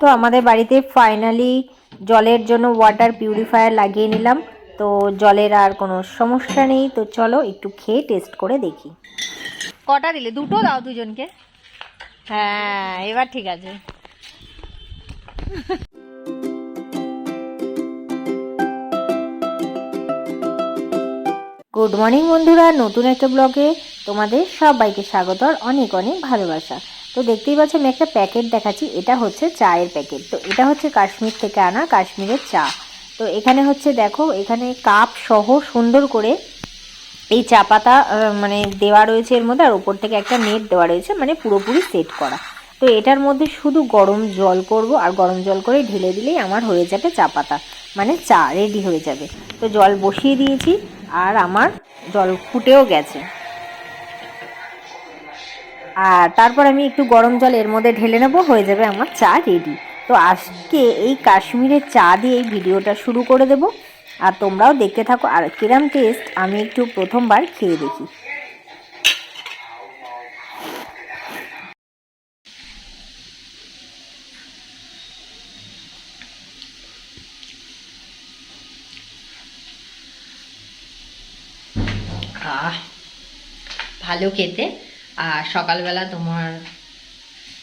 তো আমাদের বাড়িতে ফাইনালি জলের জন্য ওয়াটার পিউরিফায়ার লাগিয়ে নিলাম। তো জলের আর কোনো সমস্যা নেই। তো চলো একটু খেয়ে টেস্ট করে দেখি। কটা দিলে? দুটো দাও দুজনকে? হ্যাঁ এবার ঠিক আছে। গুড মর্নিং বন্ধুরা নতুন একটা ব্লগে তোমাদের সবাইকে স্বাগত আর অনেক অনেক ভালোবাসা। তো দেখতেই পাচ্ছ আমি একটা প্যাকেট দেখাচ্ছি। এটা হচ্ছে চায়ের প্যাকেট তো এটা হচ্ছে কাশ্মীর থেকে আনা কাশ্মীরের চা। তো এখানে হচ্ছে দেখো, এখানে কাপ সহ সুন্দর করে এই চা পাতা মানে দেওয়া রয়েছে এর মধ্যে, আর ওপর থেকে একটা নেট দেওয়া রয়েছে মানে পুরোপুরি সেট করা। তো এটার মধ্যে শুধু গরম জল করব, আর গরম জল করে ঢেলে দিলেই আমার হয়ে যাবে চা পাতা। মানে চা রেডি হয়ে যাবে। তো জল বসিয়ে দিয়েছি, আর আমার জল ফুটেও গেছে। আর তারপর আমি একটু গরম জল এর মধ্যে ঢেলে নেব, হয়ে যাবে আমার চা রেডি তো আজকে এই কাশ্মীরের চা দিয়ে এই ভিডিওটা শুরু করে দেব। আর তোমরাও দেখতে থাকো, আর কিরাম টেস্ট আমি একটু প্রথমবার খেয়ে দেখি। ভালো খেতে। আর সকালবেলা তোমার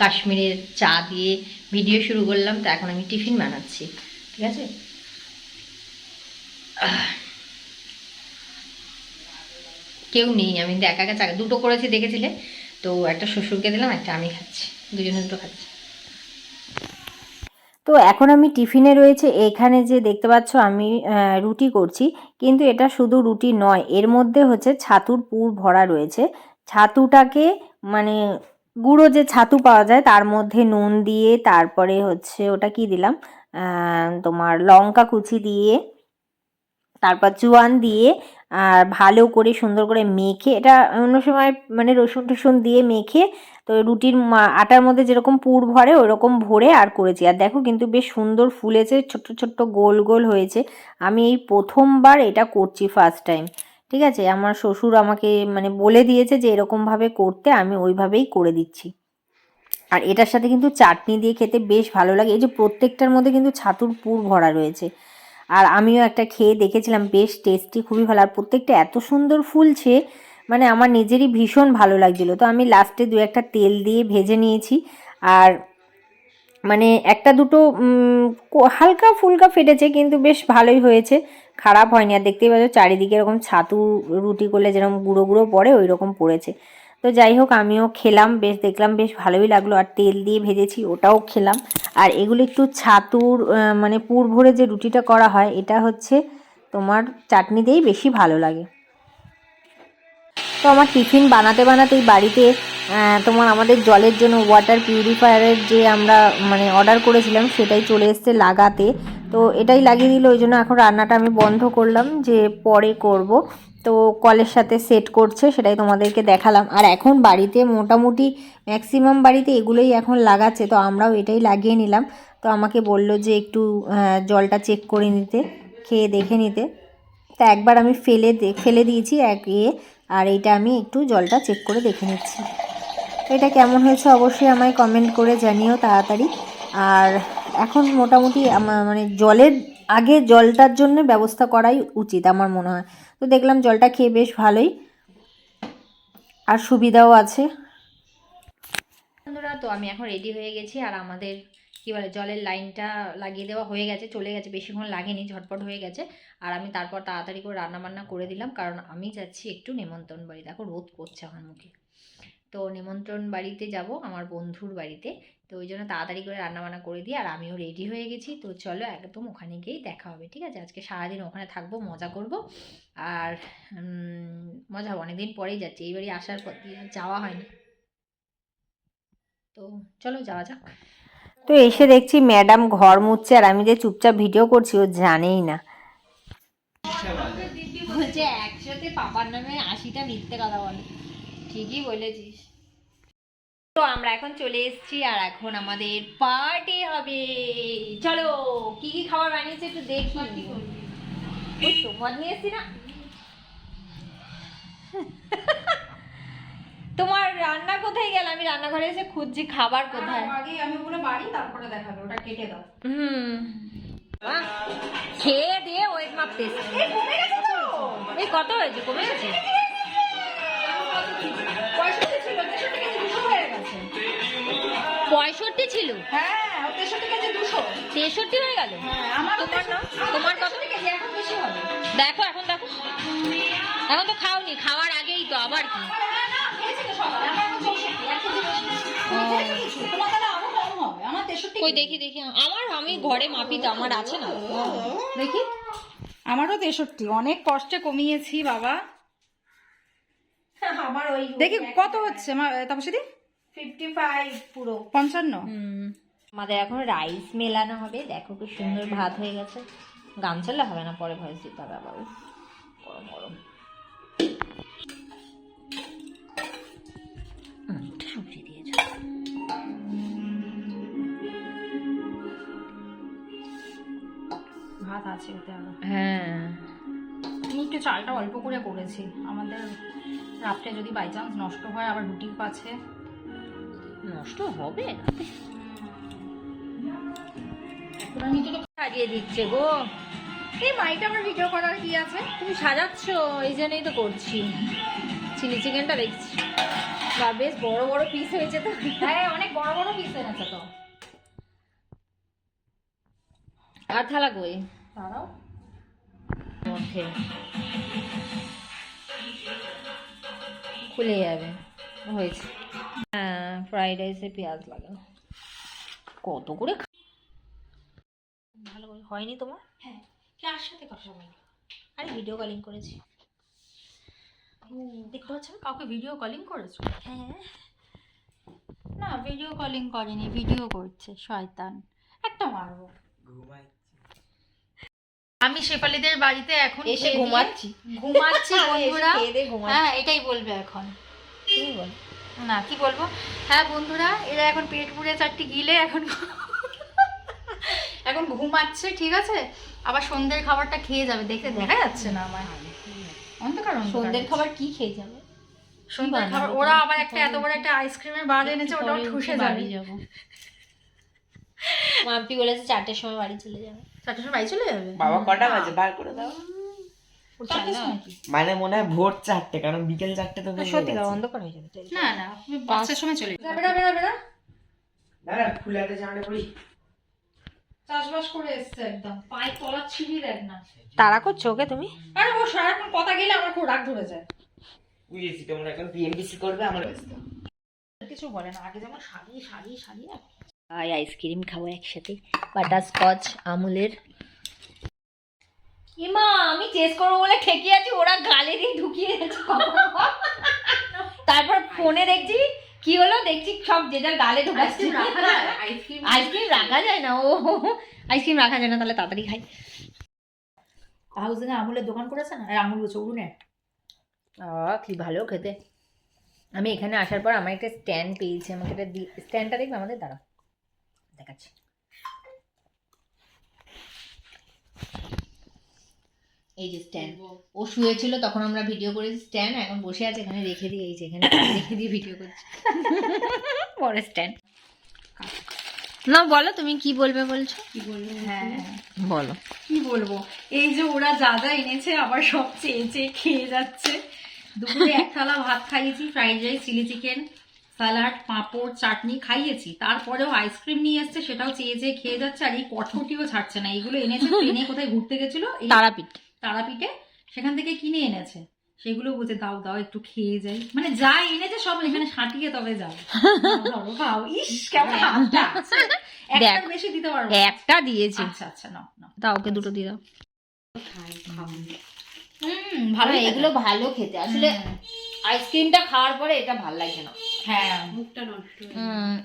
কাশ্মীরের চা দিয়ে ভিডিও শুরু করলাম, তো এখন আমি টিফিন বানাচ্ছি, ঠিক আছে? কেউ নেই, আমি একা একা দুটো করেছি, দেখেছিলে? তো একটা শ্বশুরকে দিলাম, একটা আমি খাচ্ছি, দুজনে দুটো খাচ্ছি। তো এখন আমি টিফিনে রয়েছে, এখানে যে দেখতে পাচ্ছ আমি রুটি করছি, কিন্তু এটা শুধু রুটি নয়, এর মধ্যে হচ্ছে ছাতুর পুর ভরা রয়েছে ছাতুটাকে মানে গুঁড়ো যে ছাতু পাওয়া যায় তার মধ্যে নুন দিয়ে তারপরে হচ্ছে ওটা কি দিলাম? তোমার লঙ্কা কুচি দিয়ে, তারপর জোয়ান দিয়ে, আর ভালো করে সুন্দর করে মেখে, এটা অন্য সময় মানে রসুন টসুন দিয়ে মেখে, তো রুটির আটার মধ্যে যেরকম পুর ভরে ওরকম ভরে আর করেছি। আর দেখো কিন্তু বেশ সুন্দর ফুলেছে, ছোট্ট ছোট্ট গোল গোল হয়েছে। আমি এই প্রথমবার এটা করছি ফার্স্ট টাইম ঠিক আছে? আমার শ্বশুর আমাকে মানে বলে দিয়েছে যে, এরকমভাবে করতে আমি ওইভাবেই করে দিচ্ছি। আর এটার সাথে কিন্তু চাটনি দিয়ে খেতে বেশ ভালো লাগে। এই যে প্রত্যেকটার মধ্যে কিন্তু ছাতুর পুর ভরা রয়েছে। আর আমিও একটা খেয়ে দেখেছিলাম, বেশ টেস্টি, খুবই ভালো। আর প্রত্যেকটা এত সুন্দর ফুলছে মানে আমার নিজেরই ভীষণ ভালো লাগছিল। তো আমি লাস্টে দু একটা তেল দিয়ে ভেজে নিয়েছি। আর মানে একটা দুটো হালকা ফুলকা ফেটেছে, কিন্তু বেশ ভালোই হয়েছে। খারাপ হয়নি। আর দেখতেই পাচ্ছ, চারিদিকে এরকম ছাতু, রুটি করলে যেরকম গুঁড়ো গুঁড়ো পড়ে ওই রকম পড়েছে। তো যাই হোক, আমিও খেলাম, বেশ দেখলাম, বেশ ভালোই লাগল। আর তেল দিয়ে ভেজেছি, ওটাও খেলাম। আর এগুলো একটু ছাতুর মানে পুর ভরে যে রুটিটা করা হয়, এটা হচ্ছে তোমার চাটনি দিয়েই বেশি ভালো লাগে। তো আমার টিফিন বানাতে বানাতেই বাড়িতে তোমার আমাদের জলের জন্য ওয়াটার পিউরিফায়ারের যে আমরা মানে অর্ডার করেছিলাম সেটাই চলে এসছে লাগাতে। তো এটাই লাগিয়ে দিল, ওই জন্য এখন রান্নাটা আমি বন্ধ করলাম যে পরে করব। তো কলের সাথে সেট করছে, সেটাই তোমাদেরকে দেখালাম। আর এখন বাড়িতে মোটামুটি ম্যাক্সিমাম বাড়িতে এগুলোই এখন লাগাচ্ছে, তো আমরাও এটাই লাগিয়ে নিলাম। তো আমাকে বলল যে একটু জলটা চেক করে নিতে, খেয়ে দেখে নিতে। তা একবার আমি ফেলে ফেলে দিয়েছি এক ইয়ে আর এইটা আমি একটু জলটা চেক করে দেখে নিচ্ছি। এটা কেমন হয়েছে অবশ্যই আমায় কমেন্ট করে জানিও তাড়াতাড়ি। আর এখন মোটামুটি আমার মানে জলের, আগে জলটার জন্য ব্যবস্থা করাই উচিত আমার মনে হয়। তো দেখলাম জলটা খেয়ে বেশ ভালোই। আর সুবিধাও আছে। বন্ধুরা, তো আমি এখন রেডি হয়ে গেছি আর আমাদের কি বলে জলের লাইনটা লাগিয়ে দেওয়া হয়ে গেছে, চলে গেছে, বেশিক্ষণ লাগেনি, ঝটপট হয়ে গেছে। আর আমি তারপর তাড়াতাড়ি করে রান্না বান্না করে দিলাম, কারণ আমি যাচ্ছি একটু নেমন্তন্ন বাড়ি। দেখো রোদ পড়ছে আমার মুখে। তো নেমন্ত্রণ বাড়িতে যাব আমার বন্ধুর বাড়িতে। তো ওই জন্য তাড়াতাড়ি করে রান্না বান্না করে দিই, আর আমিও রেডি হয়ে গেছি। তো চলো একদম ওখানে গিয়েই দেখা হবে, ঠিক আছে? আজকে সারাদিন ওখানে থাকব, মজা করব। আর মজা হবে, অনেকদিন পরেই যাচ্ছি। এইবারই আসার পর যাওয়া হয়নি। তো চলো যাওয়া যাক। তো এসে দেখছি ম্যাডাম ঘর মুছছে আর আমি যে চুপচাপ ভিডিও করছি ও জানেই না। বলছে একসাথে পাপার নামে আশিটা মিথ্যে কথা বলে। ঠিকই বলেছিস। তো আমরা এখন চলে এসেছি আর এখন আমাদের পার্টি হবে। চলো কি কি খাবার বানিয়েছে একটু দেখি। ওই নিয়ে এসছি না। তোমার রান্না কোথায় গেল? আমি রান্নাঘরে এসে খুঁজছি খাবার কোথায়? আগে আমি ওগুলো বাড়ি তারপরে দেখাবে ওটা কেটে দাও। হুম। খেয়ে দিয়ে ওয়েট মাপতে। এই কত হয়েছে? কমে গেছে? পঁয়ষট্টি ছিল হয়ে হ্যাঁ তেষট্টি হয়ে গেল? হ্যাঁ তোমার না? তোমার কত? দেখো এখন দেখো। এখন তো খাওনি খাওয়ার আগেই তো আবার কি? কই। দেখি দেখি। আমার আমি ঘরে মাপি তো আমার আছে না। দেখি। আমারও তেষট্টি। অনেক কষ্টে কমিয়েছি বাবা। আমার ওই দেখি কত হচ্ছে? তাপসিদি? ফিফটি ফাইভ পুরো। পঞ্চান্ন? আমাদের এখন রাইস মেলানো হবে। দেখো কি সুন্দর ভাত হয়ে গেছে। গান চললে হবে না? পরে ভয়েস দিতে হবে আবার। গরম গরম। আছে হ্যাঁ। আমি একটু চালটা অল্প করে করেছি। আমাদের রাত্রে যদি বাই চান্স নষ্ট হয় আবার রুটি পাচ্ছে। নষ্ট হবে? এখন আমি তো সাজিয়ে দিচ্ছে গো। এই মাইটা আমার ভিডিও করার কি আছে? তুমি সাজাচ্ছ এই জন্যই তো করছি। চিলি চিকেনটা দেখছি। বা বেশ বড় বড় পিস হয়েছে তো। হ্যাঁ অনেক বড় বড় পিস এনেছে তো। আর থালা কই? তারাও মধ্যে খুলে যাবে। হয়েছে। হ্যাঁ ফ্রাইড রাইসে পেঁয়াজ লাগানো কত করে ভালো করে হয়নি তোমার? হ্যাঁ কার সাথে কথা বলি। আরে ভিডিও কলিং করেছি। দেখতে পাচ্ছ কাউকে ভিডিও কলিং করেছ? হ্যাঁ। না ভিডিও কলিং করেনি ভিডিও করছে শয়তান। একটা মারবো। আমি শেফালিদের বাড়িতে এখন এসে ঘুমাচ্ছি। ঘুমাচ্ছি বন্ধুরা। হ্যাঁ এটাই বলবে এখন। তুমি বল। না কি বলব? হ্যাঁ বন্ধুরা এরা এখন পেট পুড়ে চারটি গিলে এখন এখন ঘুমাচ্ছে ঠিক আছে? আবার সন্ধ্যের খাবারটা খেয়ে যাবে দেখে দেখা যাচ্ছে না আমার অন্ধকার সন্ধ্যের খাবার কি খেয়ে যাবে? সন্ধ্যের খাবার ওরা আবার একটা এত বড় একটা আইসক্রিমের বার এনেছে ওটাও ঠুসে যাবে। যাব? মাম্পি বলেছে চারটের সময় বাড়ি চলে যাবে। চারটের সময় বাড়ি চলে যাবে? বাবা কটা বাজে? বার করে দাও? মানে মনে হয় ভোর চারটে কারণ বিকেল চারটে তো সত্যি। অন্ধকার হয়ে যাবে না না পাঁচটার সময় চলে যাবে। বেড়া বেড়া বেড়া দাঁড়া ফুলে হাতে জামাটা চাষবাস করে এসছে একদম। পায়ে তলা ছিঁড়ি দেখ না। তাড়া করছ ওকে তুমি? আরে ও সারাক্ষণ কথা গেলে আমার খুব রাগ ধরে যায়। বুঝেছি তোমরা এখন পিএমবিসি করবে আমার ব্যস্ত। কিছু বলে না আগে যেমন শাড়ি শাড়ি শাড়ি আর আই আইসক্রিম খাব একসাথে বাটার স্কচ আমুলের। ইমা আমি টেস্ট করব বলে ঠেকে আছি ওরা গালে দিয়ে ঢুকিয়ে দিয়েছে। তারপর ফোনে দেখছি কি হলো? দেখছি সব যে যার গালে ঢুকাচ্ছে। আইসক্রিম আইসক্রিম রাখা যায়? না ও। আইসক্রিম রাখা যায় না তাহলে তাড়াতাড়ি খাই। হাউস আমুলের দোকান করেছে না? আর আমুল বলছে উড়ুনে। আহ কি ভালো খেতে। আমি এখানে আসার পর আমার একটা স্ট্যান্ড পেয়েছি আমাকে একটা স্ট্যান্ডটা দেখবে আমাদের? দাঁড়া দেখাচ্ছি। এই যে স্ট্যান্ড ও শুয়েছিল তখন আমরা ভিডিও করেছি স্ট্যান্ড এখন বসে আছে এখানে রেখে দিয়ে এই যে এখানে রেখে দিয়ে ভিডিও করছি। বড় স্ট্যান্ড না বলো তুমি কি বলবে বলছো? কি বলবে হ্যাঁ বলো। কি বলব? এই যে ওরা যা যা এনেছে আবার সব চেয়ে চেয়ে খেয়ে যাচ্ছে। দুপুরে এক থালা ভাত খাইয়েছি fried rice chilli chicken salad পাঁপড় চাটনি খাইয়েছি। তারপরেও আইসক্রিম নিয়ে এসছে সেটাও চেয়ে চেয়ে খেয়ে যাচ্ছে আর এই কটকটিও ছাড়ছে না। এগুলো এনেছে ট্রেনে কোথায় ঘুরতে গেছিল? এই তারাপীঠ। তারাপীঠে। সেখান থেকে কিনে এনেছে? সেগুলো বলছে দাও দাও একটু খেয়ে যাই। মানে যা এনেছে সব এখানে সাঁটিয়ে তবে যাও। ধরো খাও। ইস কেমন। একটার দেখ। বেশি দিতে পারব একটা দিয়েছি। আচ্ছা আচ্ছা নাও নাও। দাও ওকে দুটো দিয়ে দাও। হুম ভালো ভালো এগুলো ভালো খেতে। আসলে আইসক্রিমটা খাওয়ার পরে এটা ভালো লাগে না। হ্যাঁ।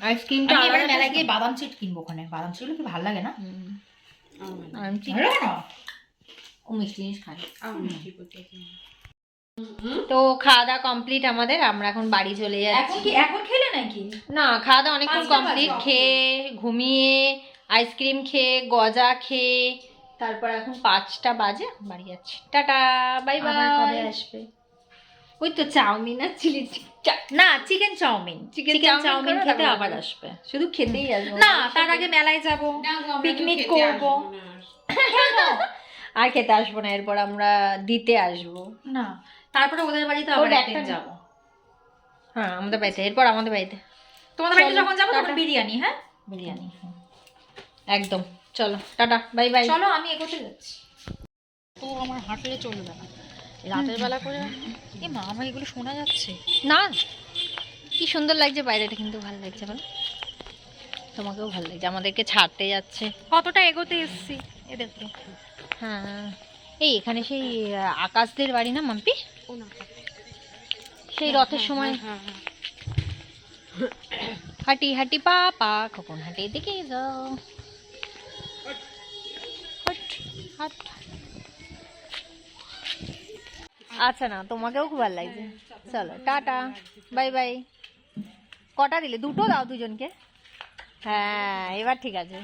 আইসক্রিমটা আমি এবারে মেলায় গিয়ে বাদাম চিট কিনবো ওখানে। বাদাম চিট কি ভালো লাগে না? ভালো না? ও মিষ্টি জিনিস খায়। তো খাওয়া দাওয়া কমপ্লিট আমাদের। আমরা এখন বাড়ি চলে এখন যাচ্ছি কি এখন খেলে নাকি? না খাওয়া দাওয়া অনেকক্ষণ কমপ্লিট খেয়ে ঘুমিয়ে আইসক্রিম খেয়ে গজা খেয়ে তারপর এখন পাঁচটা বাজে বাড়ি যাচ্ছি। টাটা বাই বাই আসবে? ওই তো চাউমিন আর চিলি না চিকেন চাউমিন। চিকেন চাউমিন খেতে আবার আসবে। শুধু খেতেই আসব। না তার আগে মেলায় যাব। পিকনিক করব। আর খেতে আসব না এরপর আমরা দিতে আসব। না তারপরে ওদের বাড়িতে আবার একদিন যাব। হ্যাঁ আমাদের বাড়িতে এরপর আমাদের বাড়িতে। তোমাদের বাড়িতে যখন যাব তখন বিরিয়ানি হ্যাঁ? বিরিয়ানি একদম চলো টাটা বাই বাই। চলো আমি এগোতে যাচ্ছি। তো আমার হাঁটলে চলবে না। রাতের বেলা করে এ মা আমার এগুলো শোনা যাচ্ছে। না কি সুন্দর লাগছে বাইরেটা কিন্তু ভালো লাগছে বলো। তোমাকেও ভালো লাগছে আমাদেরকে ছাড়তে যাচ্ছে। কতটা এগোতে এসছি এ দেখো। হ্যাঁ এই এখানে সেই আকাশদের বাড়ি না মাম্পি? সেই রথের সময়। হাঁটি হাঁটি পা পা খোকন হাঁটি দিকে যাও। হাট, হাট। আচ্ছা না, তোমাকেও খুব ভালো লাগছে। চলো, টাটা, বাই বাই। কটা দিলে? দুটো দাও দুজনকে? হ্যাঁ এবার ঠিক আছে।